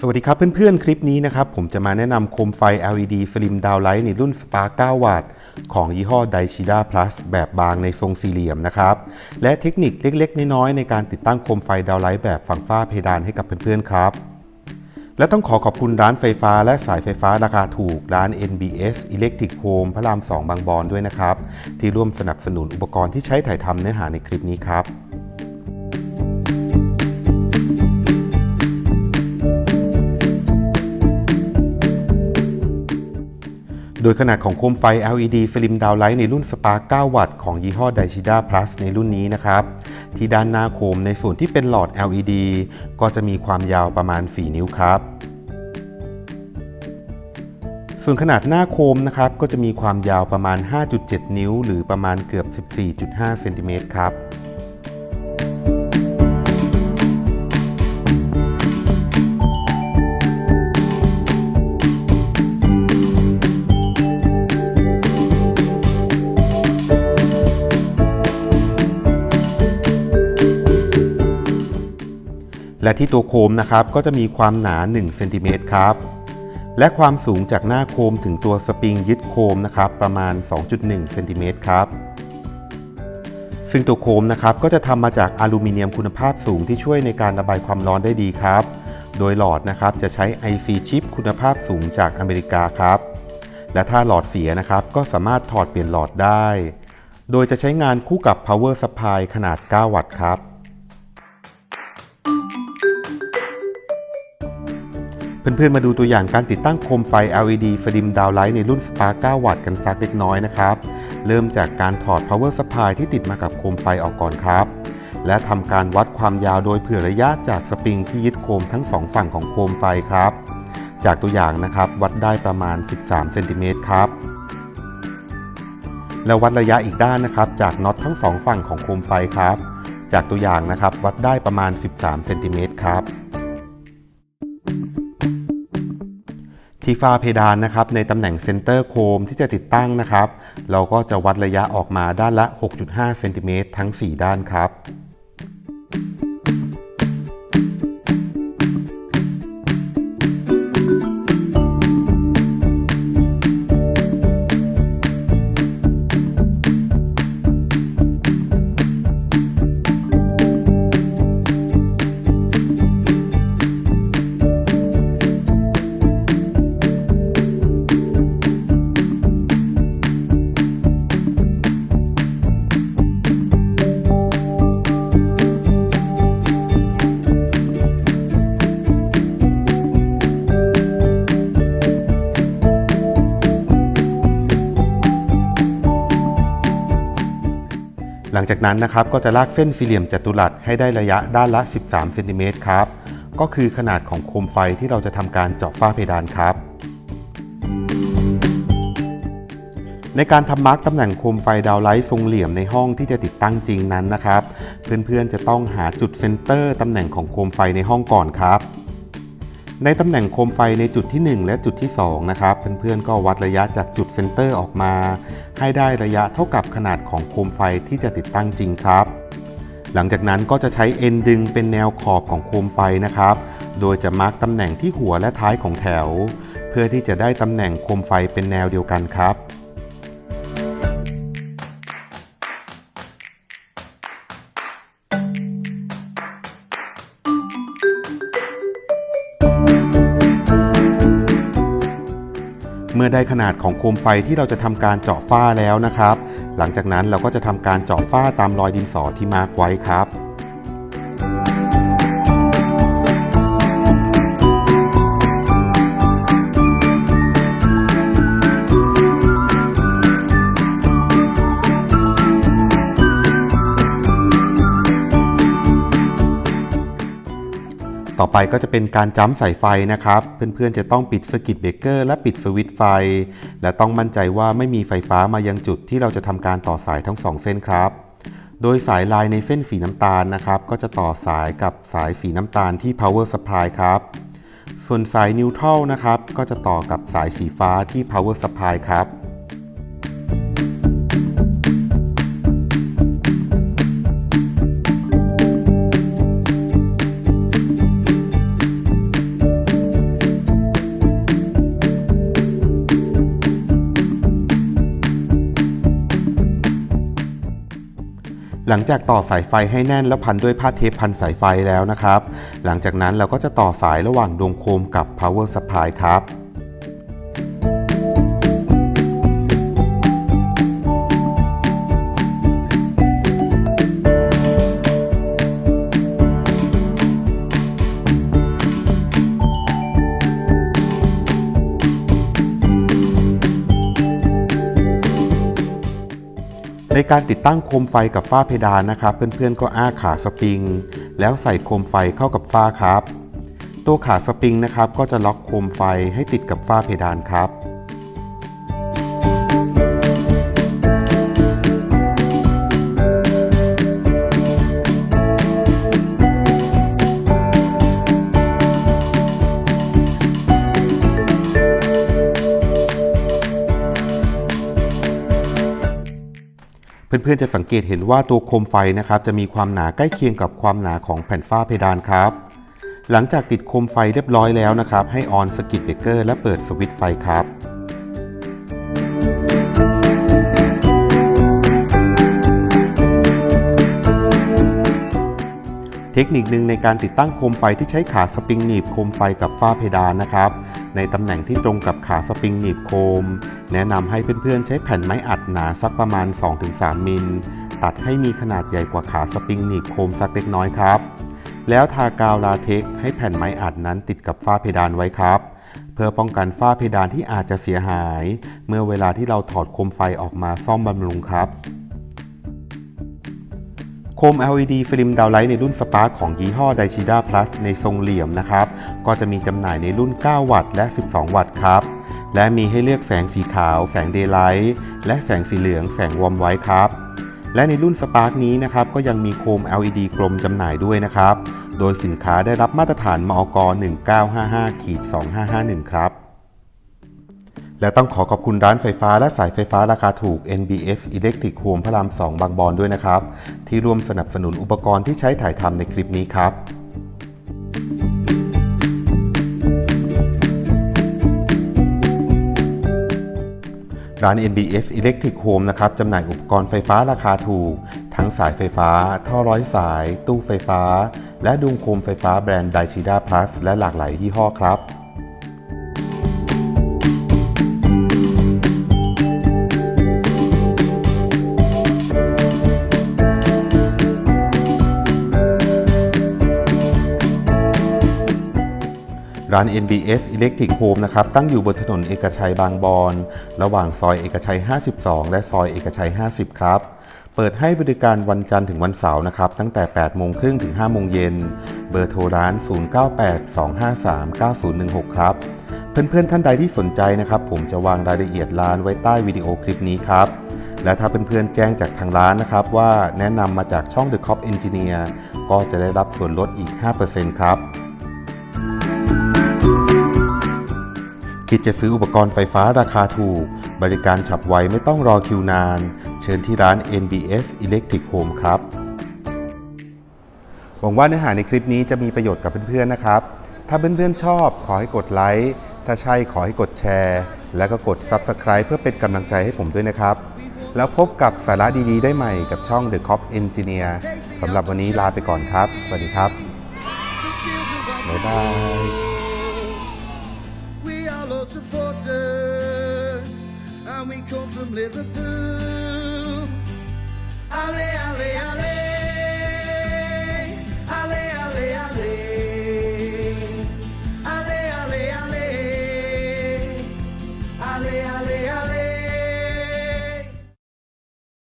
สวัสดีครับเพื่อนๆ คลิปนี้นะครับผมจะมาแนะนำโคมไฟ LED Slim Downlight ในรุ่น Spark 9 วัตต์ของยี่ห้อ Daishida Plus แบบบางในทรงสี่เหลี่ยมนะครับ และเทคนิคเล็กๆ น้อยๆ ในการติดตั้งโคมไฟ Downlight แบบฝั่งฝ้าเพดานให้กับเพื่อนๆ ครับ และต้องขอขอบคุณร้านไฟฟ้าและสายไฟฟ้าราคาถูกร้าน NBS Electric Home พระราม 2 บางบอนด้วยนะครับ ที่ร่วมสนับสนุนอุปกรณ์ที่ใช้ถ่ายทำเนื้อหาในคลิปนี้ครับ โดยขนาดของโคมไฟ LED Slim Downlight ในรุ่น Spark 9 วัตต์ของยี่ห้อ Daishida Plus ในรุ่นนี้นะครับ ที่ด้านหน้าโคมในส่วนที่เป็นหลอด LED ก็จะมีความยาวประมาณ 4 นิ้วครับส่วนขนาดหน้าโคมนะครับก็จะมีความยาวประมาณ 5.7 นิ้ว หรือประมาณเกือบ 14.5 เซนติเมตรครับ และที่ตัวโคมนะครับก็จะมีความหนา1เซนติเมตรครับ และความสูงจากหน้าโคมถึงตัวสปริงยึดโคมนะครับประมาณ 2.1เซนติเมตรครับ ซึ่งตัวโคมนะครับก็จะทำมาจากอลูมิเนียมคุณภาพสูงที่ช่วยในการระบายความร้อนได้ดีครับ โดยหลอดนะครับจะใช้ IC ชิปคุณภาพสูงจากอเมริกาครับ และถ้าหลอดเสียนะครับก็สามารถถอดเปลี่ยนหลอดได้ โดยจะใช้งานคู่กับ power supply ขนาด 9 วัตต์ครับ เพื่อนๆ มาดูตัวอย่างการติดตั้งโคมไฟ LED Slim Downlight ในรุ่น Spark 9 วัตต์กันสักเล็กน้อยนะครับ เริ่มจากการถอด power supply ที่ติดมากับโคมไฟออกก่อนครับ และทำการวัดความยาวโดยเผื่อระยะจากสปริงที่ยึดโคมทั้งสองฝั่งของโคมไฟครับ จากตัวอย่างนะครับวัดได้ประมาณ 13เซนติเมตรครับ แล้ววัดระยะอีกด้านนะครับจากน็อตทั้งสองฝั่งของโคมไฟครับ จากตัวอย่างนะครับวัดได้ประมาณ 13เซนติเมตรครับ ที่ฝ้าเพดานนะครับในตำแหน่งเซนเตอร์โคมที่จะติดตั้งนะครับ เราก็จะวัดระยะออกมาด้านละ 6.5 เซนติเมตรทั้ง 4 ด้านครับ งจากนั้นนะครับก็จะลากเส้นสี่เหลี่ยมจัตุรัสให้ได้ระยะด้านละ 13เซนติเมตรครับก็คือขนาดของโคมไฟที่เราจะทำการเจาะฝ้าเพดานครับ ในการทำมาร์กตำแหน่งโคมไฟดาวไลท์ทรงเหลี่ยมในห้องที่จะติดตั้งจริงนั้นนะครับ เพื่อนๆจะต้องหาจุดเซนเตอร์ตำแหน่งของโคมไฟในห้องก่อนครับ ในตำแหน่งโคมไฟในจุดที่ 1 และจุดที่ 2 นะครับเพื่อนๆก็วัดระยะจากจุดเซนเตอร์ออกมา ให้ได้ระยะเท่ากับขนาดของโคมไฟที่จะติดตั้งจริงครับ หลังจากนั้นก็จะใช้เอ็นดึงเป็นแนวขอบของโคมไฟนะครับ โดยจะมาร์กตำแหน่งที่หัวและท้ายของแถว เพื่อที่จะได้ตำแหน่งโคมไฟเป็นแนวเดียวกันครับ ได้ขนาดของโคมไฟที่เราจะทำการเจาะฝ้าแล้วนะครับ หลังจากนั้นเราก็จะทำการเจาะฝ้าตามรอยดินสอที่มาร์กไว้ครับ ต่อไปก็จะเป็นการจ้ำสายไฟนะครับ เพื่อนๆจะต้องปิดสกิตเบรกเกอร์และปิดสวิตช์ไฟ และต้องมั่นใจว่าไม่มีไฟฟ้ามายังจุดที่เราจะทำการต่อสายทั้งสองเส้นครับ โดยสายลายในเส้นสีน้ำตาลนะครับ ก็จะต่อสายกับสายสีน้ำตาลที่ power supply ครับ ส่วนสายนิวทรัลนะครับ ก็จะต่อกับสายสีฟ้าที่ power supply ครับ หลังจากต่อสายไฟให้แน่นแล้วพันด้วยผ้าเทปพันสายไฟแล้วนะครับ หลังจากนั้นเราก็จะต่อสายระหว่างดวงโคมกับ power supply ครับ ในการติดตั้งโคมไฟกับฝ้าเพดานนะครับ เพื่อนๆก็อ้าขาสปริง แล้วใส่โคมไฟเข้ากับฝ้าครับ ตัวขาสปริงนะครับก็จะล็อกโคมไฟให้ติดกับฝ้าเพดานครับ เพื่อนๆจะสังเกตเห็นว่าตัวโคมไฟนะครับจะมีความหนาใกล้เคียงกับความหนาของแผ่นฝ้าเพดานครับ หลังจากติดโคมไฟเรียบร้อยแล้วนะครับให้ออนสกิตเบเกอร์และเปิดสวิตช์ไฟครับเทคนิคหนึ่งในการติดตั้งโคมไฟที่ใช้ขาสปริงหนีบโคมไฟกับฝ้าเพดานนะครับ ในตำแหน่งที่ตรงกับขาสปริงหนีบโคม แนะนำให้เพื่อนๆใช้แผ่นไม้อัดหนาสักประมาณ 2-3 มิล ตัดให้มีขนาดใหญ่กว่าขาสปริงหนีบโคมสักเล็กน้อยครับ แล้วทากาวลาเท็กให้แผ่นไม้อัดนั้นติดกับฝ้าเพดานไว้ครับ เพื่อป้องกันฝ้าเพดานที่อาจจะเสียหาย เมื่อเวลาที่เราถอดโคมไฟออกมาซ่อมบำรุงครับ ม LED ฟิล์มดาวไลท์ในรุ่น Spark ของยี่ห้อ Daishida Plus ในทรงเหลี่ยมนะครับ ก็จะมีจำหน่ายในรุ่น 9 วัตต์และ 12 วัตต์ครับ และมีให้เลือกแสงสีขาว แสงเดย์ไลท์และแสงสีเหลืองแสงวอร์มไว้ครับ และในรุ่น Spark นี้นะครับก็ยังมีโคม LED กลมจำหน่ายด้วยนะครับ โดยสินค้าได้รับมาตรฐานมอก 1955-2551 ครับ และต้องขอขอบคุณร้านไฟฟ้าและสายไฟฟ้าราคาถูก NBS Electric Home พระราม 2 บางบอนด้วยนะครับ ที่ร่วมสนับสนุนอุปกรณ์ที่ใช้ถ่ายทำในคลิปนี้ครับร้าน NBS Electric Home นะครับจำหน่ายอุปกรณ์ไฟฟ้าราคาถูก ทั้งสายไฟฟ้า ท่อร้อยสาย ตู้ไฟฟ้า และดวงโคมไฟฟ้าแบรนด์ Daishida Plus และหลากหลายยี่ห้อครับ ร้าน NBS Electric Home นะครับ ตั้งอยู่บนถนนเอกชัยบางบอน ระหว่างซอยเอกชัย 52 และซอยเอกชัย 50 ครับ เปิดให้บริการวันจันทร์ถึงวันเสาร์นะครับ ตั้งแต่ 8 โมงครึ่งถึง 5 โมงเย็น เบอร์โทรร้าน 0982539016 ครับ เพื่อนๆท่านใดที่สนใจนะครับ ผมจะวางรายละเอียดร้านไว้ใต้วิดีโอคลิปนี้ครับและถ้าเพื่อนๆแจ้งจากทางร้านนะครับ ว่าแนะนำมาจากช่อง The Cop Engineer ก็จะได้รับส่วนลดอีก 5%ครับ คิดจะซื้ออุปกรณ์ไฟฟ้าราคาถูก บริการฉับไวไม่ต้องรอคิวนาน เชิญที่ร้าน NBS Electric Home ครับ หวังว่าเนื้อหาในคลิปนี้จะมีประโยชน์กับเพื่อนๆนะครับ ถ้าเพื่อนๆชอบขอให้กดไลค์ ถ้าใช่ขอให้กดแชร์ แล้วก็กด Subscribe เพื่อเป็นกำลังใจให้ผมด้วยนะครับ แล้วพบกับสาระดีๆ ได้ใหม่กับช่อง The Cop Engineer สำหรับวันนี้ลาไปก่อนครับ สวัสดีครับบ๊ายบาย and we come from Liverpool. Alley, alley, alley.